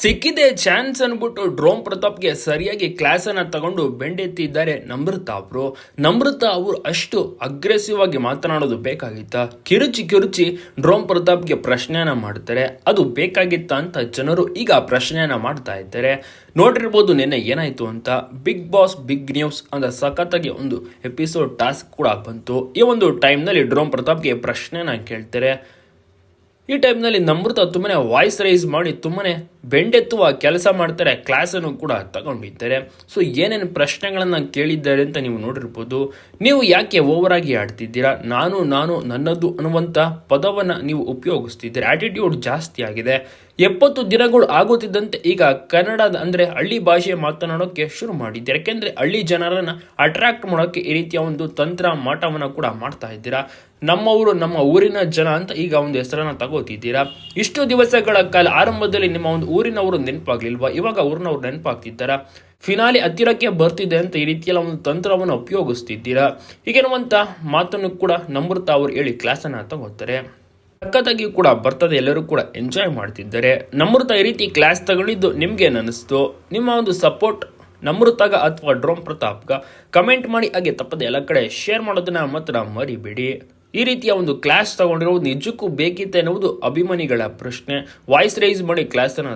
ಸಿಕ್ಕಿದೆ ಚಾನ್ಸ್ ಅನ್ಬಿಟ್ಟು ಡ್ರೋಮ್ ಪ್ರತಾಪ್ಗೆ ಸರಿಯಾಗಿ ಕ್ಲಾಸ್ ಅನ್ನ ತಗೊಂಡು ಬೆಂಡೆತ್ತಿದ್ದಾರೆ ನಮ್ರತಾ ಅವರು ನಮ್ರತಾ ಅವರು ಅಷ್ಟು ಅಗ್ರೆಸಿವ್ ಆಗಿ ಮಾತನಾಡೋದು ಬೇಕಾಗಿತ್ತ? ಕಿರುಚಿ ಕಿರುಚಿ ಡ್ರೋಮ್ ಪ್ರತಾಪ್ಗೆ ಪ್ರಶ್ನೆಯನ್ನ ಮಾಡ್ತಾರೆ. ಅದು ಬೇಕಾಗಿತ್ತ ಅಂತ ಜನರು ಈಗ ಪ್ರಶ್ನೆಯನ್ನ ಮಾಡ್ತಾ ಇದ್ದಾರೆ. ನೋಡಿರ್ಬೋದು ನಿನ್ನೆ ಏನಾಯ್ತು ಅಂತ? ಬಿಗ್ ಬಾಸ್ ಬಿಗ್ ನ್ಯೂಸ್ ಅಂತ ಸಖತ್ತಾಗಿ ಒಂದು ಎಪಿಸೋಡ್ ಟಾಸ್ಕ್ ಕೂಡ ಬಂತು. ಈ ಒಂದು ಟೈಮ್ನಲ್ಲಿ ಡ್ರೋಮ್ ಪ್ರತಾಪ್ಗೆ ಪ್ರಶ್ನೆನ ಕೇಳ್ತಾರೆ. ಈ ಟೈಮ್ನಲ್ಲಿ ನಮೃತ ತುಂಬನೇ ವಾಯ್ಸ್ ರೈಸ್ ಮಾಡಿ ತುಂಬನೇ ಬೆಂಡೆತ್ತುವ ಕೆಲಸ ಮಾಡ್ತಾರೆ ಕ್ಲಾಸನ್ನು ಕೂಡ ತಗೊಂಡಿದ್ದಾರೆ. ಸೊ ಏನೇನು ಪ್ರಶ್ನೆಗಳನ್ನು ಕೇಳಿದ್ದಾರೆ ಅಂತ ನೀವು ನೋಡಿರ್ಬೋದು. ನೀವು ಯಾಕೆ ಓವರ್ ಆಗಿ ಆಡ್ತಿದ್ದೀರಾ? ನಾನು ನಾನು ನನ್ನದು ಅನ್ನುವಂಥ ಪದವನ್ನು ನೀವು ಉಪಯೋಗಿಸ್ತಿದ್ದೀರಾ? ಆ್ಯಟಿಟ್ಯೂಡ್ ಜಾಸ್ತಿ ಆಗಿದೆ. ಎಪ್ಪತ್ತು ದಿನಗಳು ಆಗುತ್ತಿದ್ದಂತೆ ಈಗ ಕನ್ನಡದ ಅಂದರೆ ಹಳ್ಳಿ ಭಾಷೆ ಮಾತನಾಡೋಕ್ಕೆ ಶುರು ಮಾಡಿದ್ದೆ ಯಾಕೆಂದರೆ ಹಳ್ಳಿ ಜನರನ್ನು ಅಟ್ರಾಕ್ಟ್ ಮಾಡೋಕ್ಕೆ ಈ ರೀತಿಯ ಒಂದು ತಂತ್ರ ಮಾಟವನ್ನು ಕೂಡ ಮಾಡ್ತಾ ಇದ್ದೀರಾ. ನಮ್ಮವರು ನಮ್ಮ ಊರಿನ ಜನ ಅಂತ ಈಗ ಒಂದು ಹೆಸರನ್ನ ತಗೋತಿದ್ದೀರಾ. ಇಷ್ಟು ದಿವಸಗಳ ಕಾಲ ಆರಂಭದಲ್ಲಿ ನಿಮ್ಮ ಒಂದು ಊರಿನವರು ನೆನಪಾಗ್ಲಿಲ್ವಾ? ಇವಾಗ ಊರಿನವ್ರು ನೆನಪಾಗ್ತಿದ್ದಾರಾ? ಫಿನಾಲಿ ಹತ್ತಿರಕ್ಕೆ ಬರ್ತಿದೆ ಅಂತ ಈ ರೀತಿಯೆಲ್ಲ ಒಂದು ತಂತ್ರವನ್ನು ಉಪಯೋಗಿಸ್ತಿದ್ದೀರಾ? ಹೀಗೆನ್ನುವಂಥ ಮಾತನ್ನು ಕೂಡ ನಮೃತ ಅವರು ಹೇಳಿ ಕ್ಲಾಸನ್ನು ತಗೋತಾರೆ. ಸಖತ್ತಾಗಿ ಕೂಡ ಬರ್ತದೆ, ಎಲ್ಲರೂ ಕೂಡ ಎಂಜಾಯ್ ಮಾಡ್ತಿದ್ದಾರೆ. ನಮೃತ ಈ ರೀತಿ ಕ್ಲಾಸ್ ತಗೊಂಡಿದ್ದು ನಿಮ್ಗೆ ಅನಿಸ್ತು ನಿಮ್ಮ ಒಂದು ಸಪೋರ್ಟ್ ನಮೃತಾಗ ಅಥವಾ ಡ್ರೋಮ್ ಪ್ರತಾಪ್ಗ ಕಮೆಂಟ್ ಮಾಡಿ, ಹಾಗೆ ತಪ್ಪದೆ ಎಲ್ಲ ಕಡೆ ಶೇರ್ ಮಾಡೋದನ್ನ ಮಾತ್ರ ಮರಿಬೇಡಿ. ಈ ರೀತಿಯ ಒಂದು ಕ್ಲಾಸ್ ತಗೊಂಡಿರೋದು ನಿಜಕ್ಕೂ ಬೇಕಿತ್ತೆ ಎನ್ನುವುದು ಅಭಿಮಾನಿಗಳ ಪ್ರಶ್ನೆ. ವಾಯ್ಸ್ ರೈಸ್ ಮಾಡಿ ಕ್ಲಾಸನ್ನು